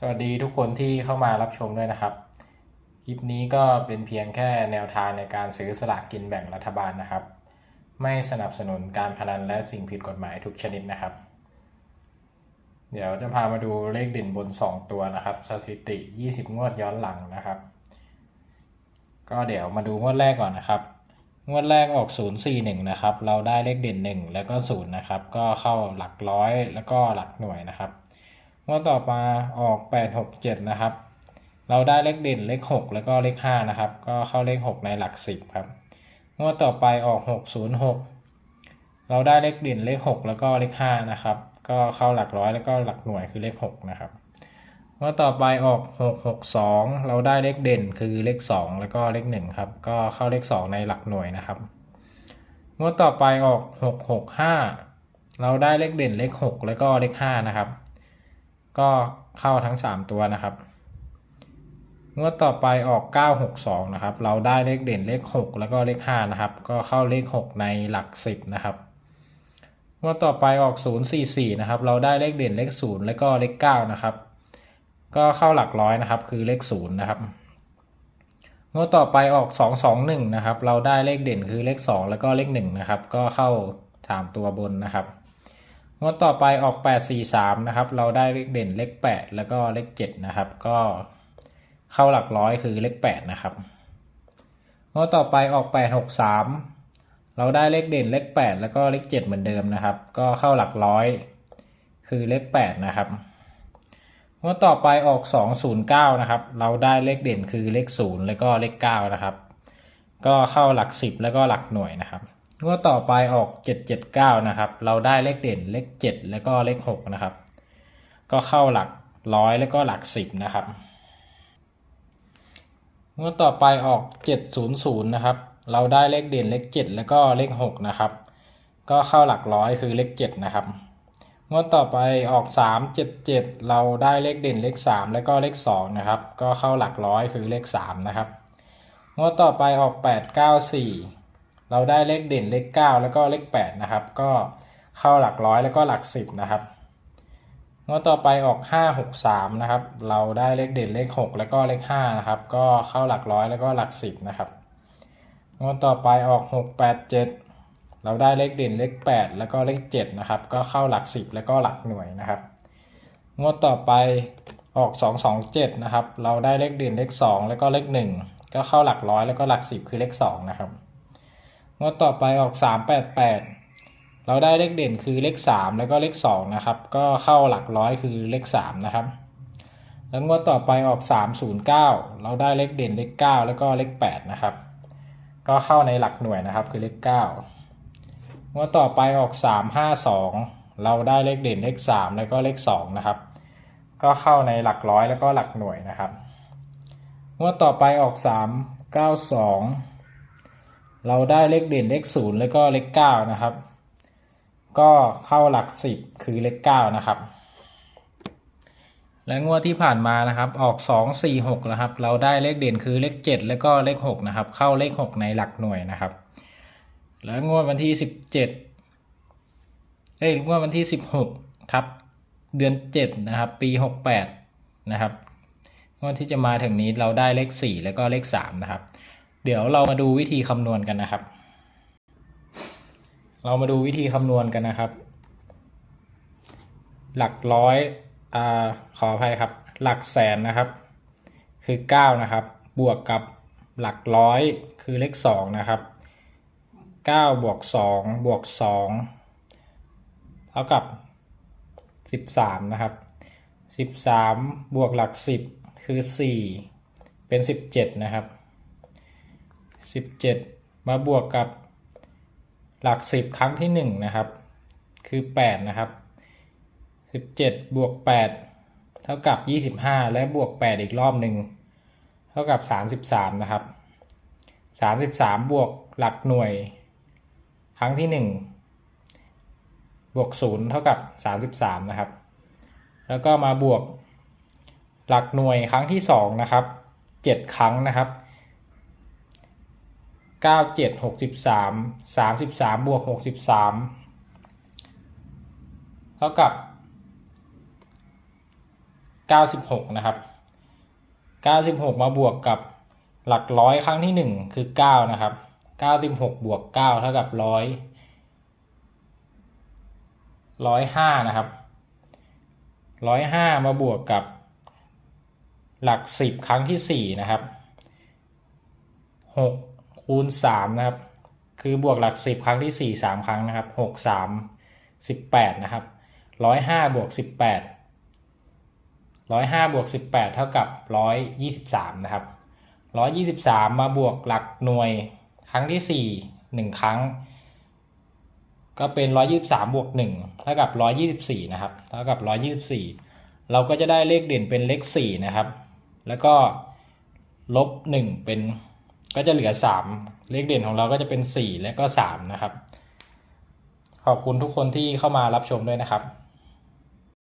สวัสดีทุกคนที่เข้ามารับชมด้วยนะครับ คลิปนี้ก็เป็นเพียงแค่แนวทางในการซื้อสลากกินแบ่งรัฐบาลนะครับ ไม่สนับสนุนการพนันและสิ่งผิดกฎหมายทุกชนิดนะครับ เดี๋ยวจะพามาดูเลขเด่นบน 2 ตัวนะครับ สถิติ 20 งวดย้อนหลังนะครับ ก็เดี๋ยวมาดูงวดแรกก่อนนะครับ งวดแรกออก 041 นะครับ เราได้เลขเด่น 1 แล้วก็ 0 นะครับ ก็เข้าหลักร้อยแล้วก็หลักหน่วยนะครับ งวดต่อมาออก 867 นะครับ เราได้เลขเด่นเลข 6 แล้วก็เลข 5 นะครับ ก็เข้าเลข 6 ในหลัก 10 ครับ งวดต่อไปออก 606 เราได้เลขเด่นเลข 6 แล้วก็เลข 5 นะครับ ก็เข้าหลักร้อยแล้วก็หลักหน่วยคือเลข 6 นะครับ งวดต่อไปออก 662 เราได้เลขเด่นคือเลข 2 แล้วก็เลข 1 ครับ ก็เข้าเลข 2 ในหลักหน่วยนะครับ งวดต่อไปออก 665 เราได้เลขเด่นเลข 6 แล้วก็เลข 5 นะครับ ก็เข้าทั้ง 3 ตัวนะครับ งวดต่อไปออก 962 นะครับ เราได้เลขเด่นเลข 6 แล้วก็เลข 5 นะครับ ก็เข้าเลข 6 ในหลัก 10 นะครับ งวดต่อไปออก 044 นะครับ เราได้เลขเด่นเลข 0 แล้วก็เลข 9 นะครับ ก็เข้าหลักร้อยนะครับ คือเลข 0 นะครับ งวดต่อไปออก 221 นะครับ เราได้เลขเด่นคือเลข 2 แล้วก็เลข 1 นะครับ ก็เข้า 3 ตัวบนนะครับ งวดต่อไปออก 843 นะครับ เราได้เลขเด่นเลข 8 แล้วก็เลข 7 นะครับ ก็เข้าหลักร้อยคือเลข 8 นะครับงวดต่อไปออก 863 เราได้เลขเด่นเลข 8 แล้วก็เลข 7 เหมือนเดิมนะครับ ก็เข้าหลักร้อย คือเลข 8 นะครับงวดต่อไปออก 209 นะครับ เราได้เลขเด่นคือเลข 0 แล้วก็เลข 9 นะครับ ก็เข้าหลัก 10 แล้วก็หลักหน่วยนะครับ งวดต่อไปออก 779 นะครับ เราได้เลขเด่นเลข 7 แล้วก็เลข 6 นะครับ ก็เข้าหลักร้อยแล้วก็หลัก 10 นะครับ งวดต่อไปออก 700 นะครับ เราได้เลขเด่นเลข 7 แล้วก็เลข 6 นะครับ ก็เข้าหลักร้อยคือเลข 7 นะครับ งวดต่อไปออก 377 เราได้เลขเด่นเลข 3 แล้วก็เลข 2 นะครับ ก็เข้าหลักร้อยคือเลข 3 นะครับ งวดต่อไปออก 894 เราได้เลขเด่นเลข 9 แล้วก็เลข8นะครับ ก็เข้าหลักร้อยแล้วก็หลัก 10 นะครับงวดต่อไปออก 563 นะครับ เราได้เลขเด่นเลข 6 แล้วก็เลข 5 นะครับ ก็เข้าหลักร้อยแล้วก็หลัก 10 นะครับงวดต่อไปออก 687 เราได้เลขเด่นเลข 8 แล้วก็เลข 7 นะครับ ก็เข้าหลัก 10 แล้วก็หลักหน่วยนะครับงวดต่อไปออก 227 นะครับ เราได้เลขเด่นเลข 2 แล้วก็เลข 1 ก็เข้าหลักร้อยแล้วก็หลัก 10 คือเลข 2 นะครับ งวดต่อไปออก 388 เราได้เลขเด่นคือเลข 3 แล้วก็เลข 2 นะครับ ก็เข้าหลักร้อยคือเลข 3 นะครับ แล้วงวดต่อไปออก 309 เราได้เลขเด่นเลข 9 แล้วก็เลข 8 นะครับ ก็เข้าในหลักหน่วยนะครับคือเลข 9 งวดต่อไปออก 352 เราได้เลขเด่นเลข 3 แล้วก็เลข 2 นะครับ ก็เข้าในหลักร้อยแล้วก็หลักหน่วยนะครับ งวดต่อไปออก 392 เราได้เลขเด่นเลข0แล้วก็เลข9นะครับ ก็เข้าหลัก10คือเลข9นะครับ และงวดที่ผ่านมานะครับออก2 4 6นะครับ เราได้เลขเด่นคือเลข7แล้วก็เลข6นะครับ เข้าเลข6ในหลักหน่วยนะครับ แล้วงวดวันที่17เอ้ยงวดวันที่16ทับเดือน7นะครับ ปี68นะครับงวดที่จะมาถึงนี้เราได้เลข4แล้วก็เลข3นะครับ เดี๋ยวเรามาดูวิธีคำนวณกันนะครับ เรามาดูวิธีคำนวณกันนะครับ หลักร้อยอ่าขออภัยครับ หลักแสนนะครับ คือ9นะครับ บวกกับหลักร้อยคือเลข2นะครับ9บวก2บวก2เท่ากับ 13 นะครับ 13 บวกหลัก 10 คือ 4 เป็น 17 นะครับ 17 มาบวกกับหลัก 10 ครั้งที่ 1 นะครับ คือ 8 นะครับ 17 บวก 8 เท่ากับ 25 และบวก 8 อีกรอบหนึ่งเท่ากับ 33 นะครับ 33 บวกหลักหน่วย ครั้งที่ 1 บวก 0 เท่ากับ 33 นะครับ แล้วก็มาบวกหลักหน่วยครั้งที่ 2 นะครับ 7 ครั้งนะครับ 9 7 63 33บสามสามสิบสามบวก63เท่ากับเก้าสิบหกนะครับเก้าสิบหกมาบวกกับหลักร้อยครั้งที่หนึ่งคือเก้านะครับเก้าสิบหกบวกเก้าเท่ากับร้อยร้อยห้านะครับร้อยห้ามาบวกกับหลักสิบครั้งที่สี่นะครับหก คูณสามนะครับ คือบวกหลักสิบครั้งที่สี่สามครั้งนะครับหกสามสิบแปดนะครับร้อยห้าบวกสิบแปดร้อยห้าบวกสิบแปดเท่ากับร้อยยี่สิบสามนะครับร้อยยี่สิบสามมาบวกหลักหน่วยครั้งที่สี่หนึ่งครั้ง ก็เป็นร้อยยี่สิบสามบวกหนึ่งเท่ากับร้อยยี่สิบสี่นะครับ เท่ากับร้อยยี่สิบสี่เราก็จะได้เลขเด่นเป็นเลขสี่นะครับ แล้วก็ลบหนึ่งเป็น ก็จะเหลือสามเลขเด่นของเราก็จะเป็นสี่และก็สามนะครับ ขอบคุณทุกคนที่เข้ามารับชมด้วยนะครับ